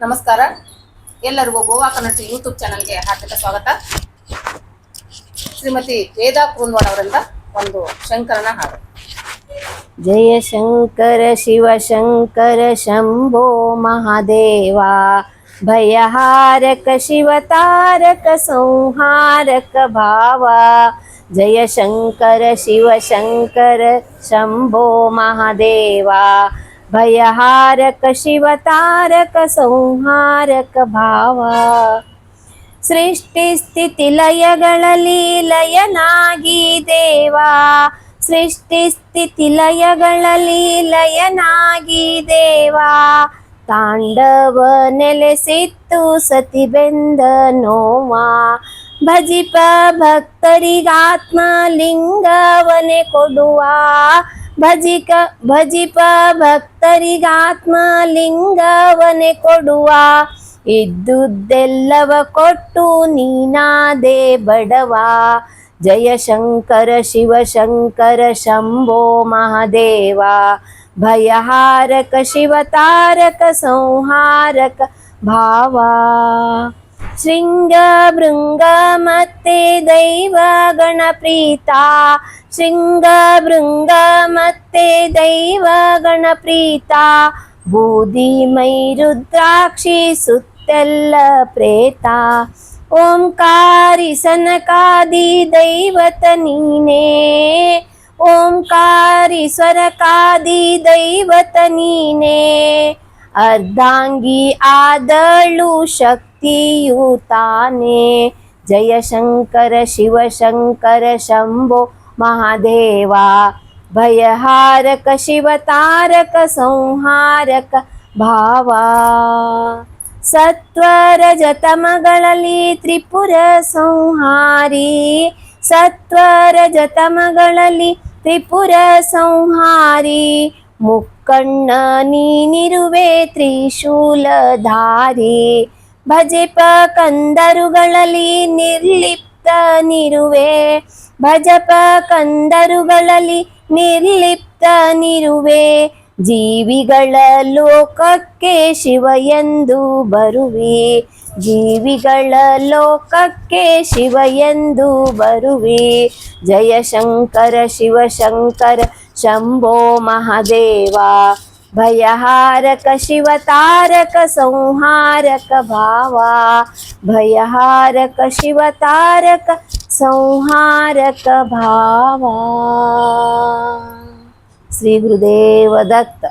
ನಮಸ್ಕಾರ. ಎಲ್ಲರಿಗೂ ಗೋವಾ ಕನ್ನಡ ಯೂಟ್ಯೂಬ್ ಚಾನಲ್ಗೆ ಹಾರ್ದಿಕ ಸ್ವಾಗತ. ಶ್ರೀಮತಿ ವೇದಾ ಕುರುನ್ವಾಡ್ ಅವರಿಂದ ಒಂದು ಶಂಕರನ ಹಾಡು. ಜಯ ಶಂಕರ ಶಿವ ಶಂಕರ ಶಂಭೋ ಮಹಾದೇವ. ಭಯಹಾರಕ ಶಿವ ತಾರಕ ಸಂಹಾರಕ ಭಾವ. ಜಯ ಶಂಕರ ಶಿವ ಶಂಕರ ಶಂಭೋ ಮಹಾದೇವ. ಭಯಹಾರಕ ಶಿವತಾರಕ ಸಂಹಾರಕ ಭಾವ. ಸೃಷ್ಟಿ ಸ್ಥಿತಿ ಲಯಗಳಲ್ಲಿ ಲಯನಾಗಿ ದೇವಾ. ಸೃಷ್ಟಿ ಸ್ಥಿತಿ ಲಯಗಳಲ್ಲಿ ಲಯನಾಗಿ ದೇವಾ. ತಾಂಡವ ನೆಲೆಸಿತ್ತು ಸತಿ ಬೆಂದ ನೋವಾ. ಭಜಿಪ ಭಕ್ತರಿಗಾತ್ಮ ಲಿಂಗವನೆ ಕೊಡುವ. ಭಜಿಕ, ಭಜಿಪ ಭಕ್ತರಿಗಾತ್ಮ ಲಿಂಗವನೆ ಕೊಡುವ. ಇದ್ದುದೆಲ್ಲವ ಕೊಟ್ಟು ನೀನಾದೆ ಬಡವ. ಜಯ ಶಂಕರ, ಶಿವ ಶಂಕರ, ಶಂಭೋ ಮಹಾದೇವ. ಭಯಹಾರಕ, ಶಿವ ತಾರಕ, ಸಂಹಾರಕ ಭಾವ. ಶೃಂಗ ಭೃಂಗ ಮತ್ತೆ ದೈವ ಗಣಪ್ರೀತ. ಶೃಂಗ ಭೃಂಗ ಮತ್ತೆ ದೈವ ಗಣಪ್ರೀತ. ಬೂದಿ ಮೈ ರುದ್ರಾಕ್ಷಿ ಸುತ್ತೆಲ್ಲ ಪ್ರೇತ. ಓಂಕಾರಿ ಸನಕಾದಿ ದೈವತ ನೀನೇ. ಓಂಕಾರಿ ಸ್ವರಕಾದಿ ದೈವತ ನೀನೇ. ಅರ್ಧಾಂಗಿ ಆದಳು ಶಕ್ತಿಯು ತಾನೇ. ಜಯ ಶಂಕರ, ಶಿವ ಶಂಕರ, ಶಂಭೋ ಮಹಾದೇವ. ಭಯಹಾರಕ, ಶಿವ ತಾರಕ, ಸಂಹಾರಕ ಭಾವ. ಸತ್ವರಜತಮಗಳಲ್ಲಿ ತ್ರಿಪುರ ಸಂಹಾರಿ. ಸತ್ವರಜತಮಗಳಲ್ಲಿ ತ್ರಿಪುರ ಸಂಹಾರಿ. ಮುಕ್ಕಣ್ಣ, ನೀನಿರುವೆ ತ್ರಿಶೂಲಧಾರಿ. ಭಜಪ ಕಂದರುಗಳಲ್ಲಿ ನಿರ್ಲಿಪ್ತ ನಿರುವೆ. ಭಜಪ ಕಂದರುಗಳಲ್ಲಿ ನಿರ್ಲಿಪ್ತ ನಿರುವೆ. ಜೀವಿಗಳ ಲೋಕಕ್ಕೆ ಶಿವ ಎಂದು ಬರುವೆ. ಜೀವಿಗಳ ಲೋಕಕ್ಕೆ ಶಿವ ಎಂದು ಬರುವೆ. ಜಯ ಶಂಕರ ಶಿವ ಶಂಕರ ಶಂಭೋ ಮಹಾದೇವ. ಭಯಹಾರಕ ಶಿವ ತಾರಕ ಸಂಹಾರಕ ಭಾವ ಭಯಹಾರಕ ಶಿವ ತಾರಕ ಸಂಹಾರಕ ಭಾವ ಶ್ರೀ ಗುರುದೇವ ದತ್ತ